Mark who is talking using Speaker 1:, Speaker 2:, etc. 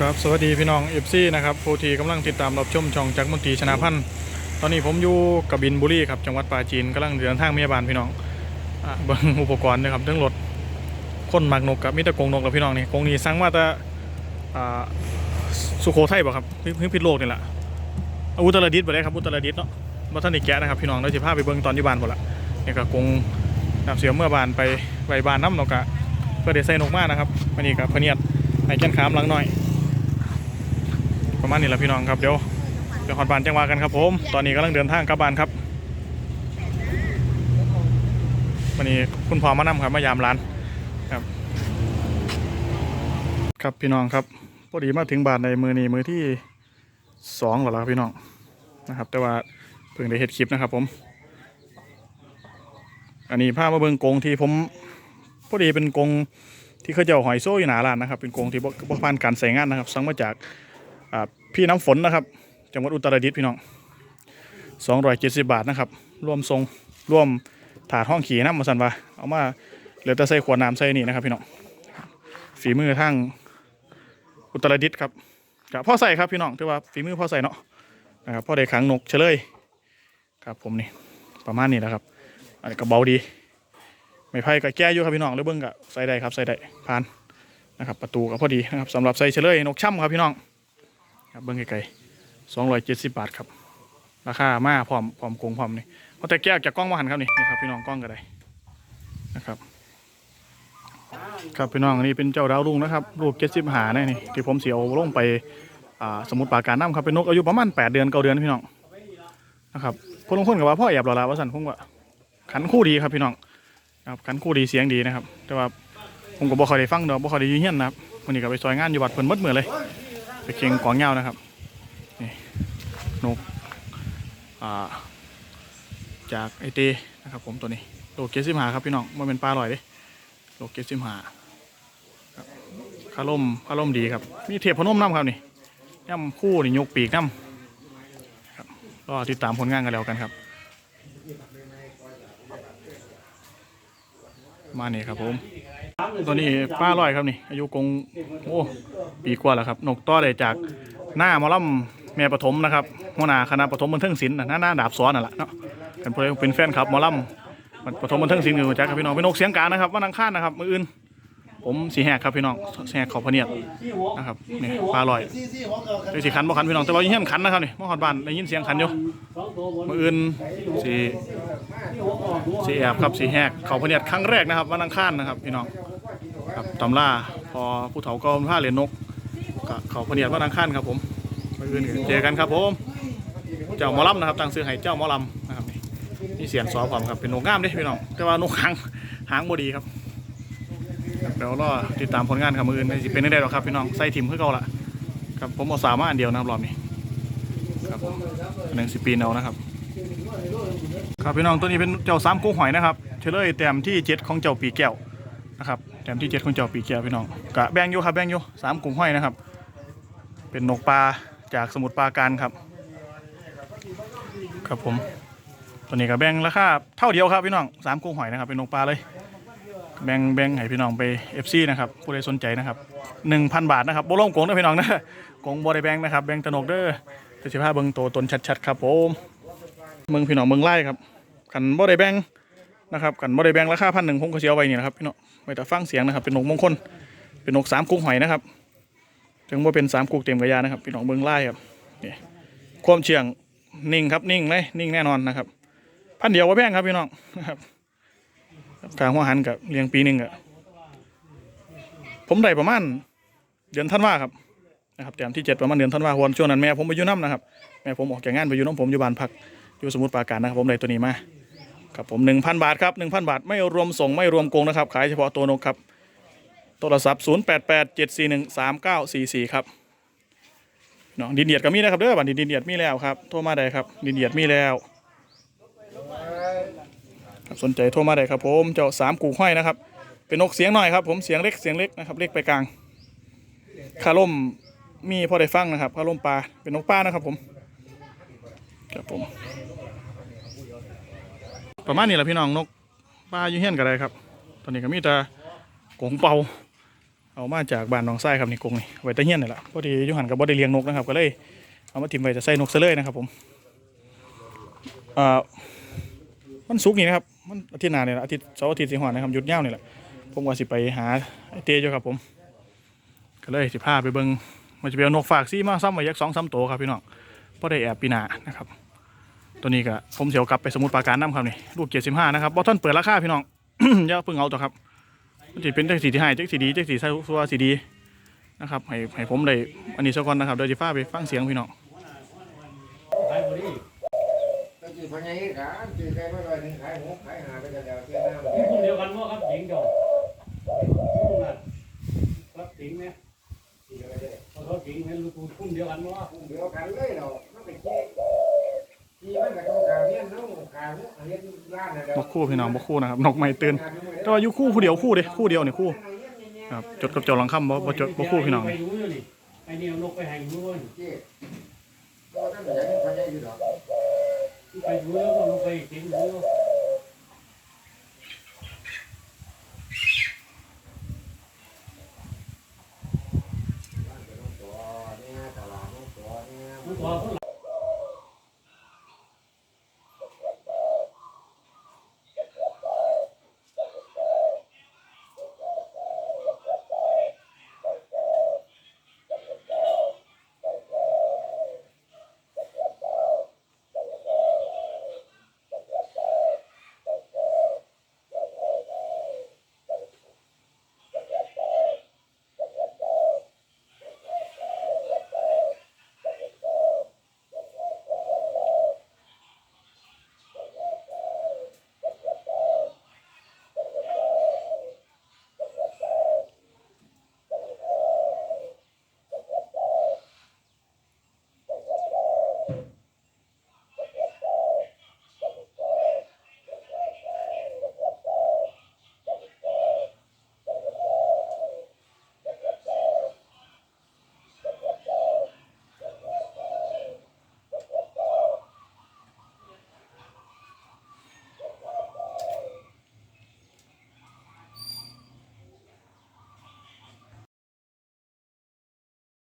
Speaker 1: ครับสวัสดีพี่น้องเอฟซีนะครับผู้ที่กำลังติดตามรับชมช่องจักรมนตรีชนะพันธ์ตอนนี้ผมอยู่กบินบุรีครับจังหวัดปราจีนกำลังเดินทางเมียบานพี่น้องอ่าเบิ่งอุปกรณ์นะครับเรื่องรถคนหมักนกกับมิตรกงนกกับพี่น้องนี่กงนี้สั่งมาแต่อ่าสุโขทัยบ่ครับเพิพิพิษโลกนี่แหละอาอุตรดิตถ์ไปเลยครับอุตรดิตถ์เนาะบัท่านได้แกะนะครับพี่น้องเราจะพาไปเบิ่งตอนอยู่บ้านหมดละนี่ก็กงนำเสียเมื่อบานไปไวบานน้ำนกกะเพื่อได้ใส่นกมากนะครับวันนี้กับพเนียดให้แก้นขามหลังหน่อย ประมาณนี้แหละพี่น้องครับเดี๋ยวเดี๋ยวขอนบานจังหวะกันครับผม ตอนนี้กำลังเดินทางกลับบ้านครับวันนี้คุณพ่อมานำครับมายามร้านครับ ครับพี่น้องครับพอดีมาถึงบ้านในมือนี้มือที่สองแล้วครับพี่น้องนะครับ แต่ว่าเพิ่งได้เห็ดคลิปนะครับ ผม อันนี้พามาเบิ่งกงที่ผมพอดีเป็นกงที่เขาเจ้าหอยโซ่อยู่หนาร้านนะครับ เป็นกงที่บ่บ่ผ่านการใส่งานนะครับสั่งมาจาก พี่น้ำฝนนะครับ จังหวัดอุตรดิตถ์พี่น้อง270บาทนะครับรวมทรงรวมถาดห้องขี่น้ำมาสันว่าเอามาเหลือแต่ใส่ขวดน้ำใส่นี่นะครับพี่น้องฝีมือทางอุตรดิตถ์ครับกับพ่อใส่ครับพี่น้องถือว่าฝีมือพ่อใส่เนาะนะครับพ่อได้ขังนกเฉลยครับผมนี่ประมาณนี้แหละครับอันนี้ก็เบาดี ไม่ไพ่กับแก้อยู่ครับพี่น้องหรือเบิ้งกับใส่ได้ครับใส่ได้ผ่านนะครับประตูก็พอดีนะครับสำหรับใส่เฉลยนกช่ำครับพี่น้อง ครับเบิ้งไกลๆสองร้อยเจ็ดสิบบาทครับ ราคามาพร้อมพร้อมโกงพร้อมนี่เอาแต่แก้วจากกล้องมาหันครับนี่นี่ครับพี่น้องกล้องก็ได้นะครับ ครับพี่น้องอันนี้เป็นเจ้าดาวรุ่งนะครับลูกเจ็ดสิบหานี่นี่ที่ผมเสียวลงไปอ่าสมุดปราการน้ำครับเป็นนกอายุประมาณแปดเดือนเก้าเดือนพี่น้องนะครับคนลงคนกับว่าพ่อแอบเราละว่าสันผมว่าขันคู่ดีครับพี่น้องนะครับขันคู่ดีเสียงดีนะครับ แต่ว่าผมก็บ่ค่อยได้ฟังดอกบ่ค่อยได้ยืนเฮียนนะครับวันนี้ก็ไปซอยงานอยู่วัดเพิ่นมดเหมือเลย เคียงกวางเงานะครับนี่นกจากไอเตนะครับผมตัวนี้โลเกสิมหาครับพี่น้องมันเป็นปลาอร่อยด้โลเกสิมหาคาร่มคาร่มดีครับมีเทพพนมน้ำครับนี่ย่ำคู่นี่ยกปีกน้ำครับก็ติดตามผลงานกันแล้วกันครับ มาเนี่ครับผม ตัวนี้ป้าลอยครับนี่ อายุกงโอ้ปีกว่าแล้วครับนกต่อได้จากหน้ามอลำแม่ปฐมนะครับหัวหน้าคณะปฐมบันเทิงศิลป์นะหน้าหน้าดาบซ้อนนั่นแหละเนาะกันเพื่อเป็นแฟนครับมอลำปฐมบันเทิงศิลป์อยู่จักครับพี่น้องเป็นนกเสียงกลางนะครับวันอังคารนะครับมืออื่น ผมสีแหกครับพี่น้องสีแหกเขาพะเนียดนะครับนี่ปลาลอยเดี๋ยวสีขันบ่ขันพี่น้องแต่ว่ายังเห็นขันนะครับนี่มอหอดบ้านได้ยินเสียงขันอยู่มืออื่นสีสีแอบครับสีแหกเขาพะเนียดครั้งแรกนะครับวันอังคารนะครับพี่น้อง ครับตำล่าพอผู้เฒ่าก็ผ้าเหรียญนกก็เขาพเนียดว่าทางขั้นครับผมไปอื่นก็เจอกันครับผม เจ้าหมอลำนะครับตังซื้อให้เจ้าหมอลำนะครับนี่เสียนซอผมครับเป็นนกงามเด้พี่น้องแต่ว่านกหางหางบดีครับเดี๋ยวรอติดตามผลงานครับมืออื่นไม่สิเป็นได้หรอครับพี่น้องใส่ถิ่มเพื่อเก่าละครับผมเอาสามมาอันเดียวนะครับรอบนี้ครับผมหนึ่งสิบปีเนานะครับ ครับพี่น้องตัวนี้เป็นเจ้าสามกุ้งหอยนะครับเฉลยแต้มที่เจ็ดของเจ้าปีแก้วนะครับ มที่เจ็ดของเจ้าปีแก้วพี่น้องกะแบ่งอยู่ครับแบ่งอยู่สามกลุ่มห้อยนะครับ เป็นนกปลาจากสมุทรปราการครับ ครับผมตัวนี้ก็แบ่งราคาเท่าเดียวครับพี่น้องสามกลุ่มหอยนะครับเป็นนกปลาเลย แบ่งแบ่งให้พี่น้องไปเอฟซีนะครับผู้ใดสนใจนะครับหนึ่งพันบาทนะครับโบล่งกงนะพี่น้องนะกงบอได้แบ่งนะครับแบ่งตนกเด้อจะสิพาเบิ่งโตตนชัดๆครับผมเมืองพี่น้องเมืองไล่ครับขันบอได้แบ่ง นะครับกันบ่ได้แบ่งราคาพันหนึ่งผมก็เสียไว้นี่นะครับพี่น้องไม่แต่ฟังเสียงนะครับเป็นนกมงคล เป็นนกสามกุกหอยนะครับถึงว่าเป็นสามกุกเต็มกระยานะครับพี่น้องเบิ่งไล่ครับนี่ความเฉียงนิ่งครับนิ่งเลยนิ่งแน่นอนนะครับ พันเดียวว่าแพงครับพี่น้องนะครับกลางหัวหันกับเลี้ยงปีหนึ่งอะผมได้ประมาณเดือนธันวาครับนะครับแต้มที่เจ็ดประมาณเดือนธันวาคมช่วงนั้นแม่ผมไปอยู่น้ำนะครับแม่ผมออกจากงานไปอยู่น้ำผมอยู่บ้านพักอยู่สมุทรปราการนะครับผมได้ตัวนี้มา ครับผม 1,000 บาทครับ 1,000 บาท ไม่รวมส่งไม่รวมโกงนะครับ ขายเฉพาะตัวนกครับ โทรศัพท์ 088 741 3944 ครับน้องดินเดียดก็มีนะครับเด้อบัตรดินเดียดมีแล้วครับ โทรมาได้ครับ ดินเดียดมีแล้วครับสนใจโทรมาได้ครับผมเจ้าสามกูห้อยนะครับ เป็นนกเสียงหน่อยครับผมเสียงเล็กเสียงเล็กนะครับเล็กไปกลางคาร่มมีพอได้ฟังนะครับคาร่มปลาเป็นนกปลานะครับผมครับผม ประมาณนี้แหละพี่น้องนกปลาอยู่เฮียนกันเลยครับ ตอนนี้ก็มีแต่กงเป่าเอามาจากบ้านหนองไส้ครับนี่กงนี่ไว้แตะเฮียนนี่แหละพอดียุหันกับบ่ได้เลี้ยงนกนะครับ ก็เลยเอามาทิมไว้จะใส่นกซะเลยนะครับผมอ่ามันสุกนี่นะครับมันอาทิตย์หน้าเนี่ยละอาทิตย์เสาร์อาทิตย์สิงหานะครับหยุดยาวนี่แหละผมว่าสิไปหาไอเต้อยู่ครับผม ก็เลยสิพาไปเบิ่งมันจะไปเอานกฝากซี่มาซ้ำไว้ยักสองสามตัวครับพี่น้องพอได้แอบปีนานะครับ ตัวนี้ก็ผมเสียวกลับไปสมุทรปราการน้ำครับนี่ลูกเจ็ดสิบห้านะครับบอท่านเปิดราคาพี่น้อง อย่าเพิ่งเอาตัวครับมันจะเป็นเจักสีที่ให้เจักสีดีเจักสีใส่ซัวสีดีนะครับให้ให้ผมได้อันนี้สักก่อนนะครับเดี๋ยวจะพาไปฟังเสียงพี่น้อง
Speaker 2: ขายบ่ดี
Speaker 3: ตะกี้พญายกันจีใครมาลอยหนึ่งขายหกขายหาไปแต่เดียวเจ้าหน้ามัน
Speaker 2: คุ้มเดียวกันบ่ครับหญิงเดียวคุ้มน่ะครับหญิงเนี่ยขอโทษหญิงเนี่ยลูกคุ้มเดียวกันบ่
Speaker 3: เดียวกันเลยเรามันเป็นจีจีมันกั บตรงกลางเนี่ยน้องกลางอันนี้ร้านอะไร
Speaker 1: นกคู่พี่น้องบกคู่นะครับนกไม่ตื่นแต่ว่าอยู่คู่คู่เดียวคู่เดียวคู่เดียวนี่คู่ครับจดกับเจ้าหลังคำบ่บ่จดบ่คู่พี่น้อง
Speaker 2: ไป
Speaker 1: นี่
Speaker 2: ดูอยู่นี่ไอ้นี่เอานกไปให้ดูว่า
Speaker 3: จีก็ท่านอย่างนี้พญายอยู่หรอก
Speaker 2: ไปดูแล้วก็นกไปกินดู
Speaker 3: ตัวเนี่ยตลาดน้อ
Speaker 2: Thank you.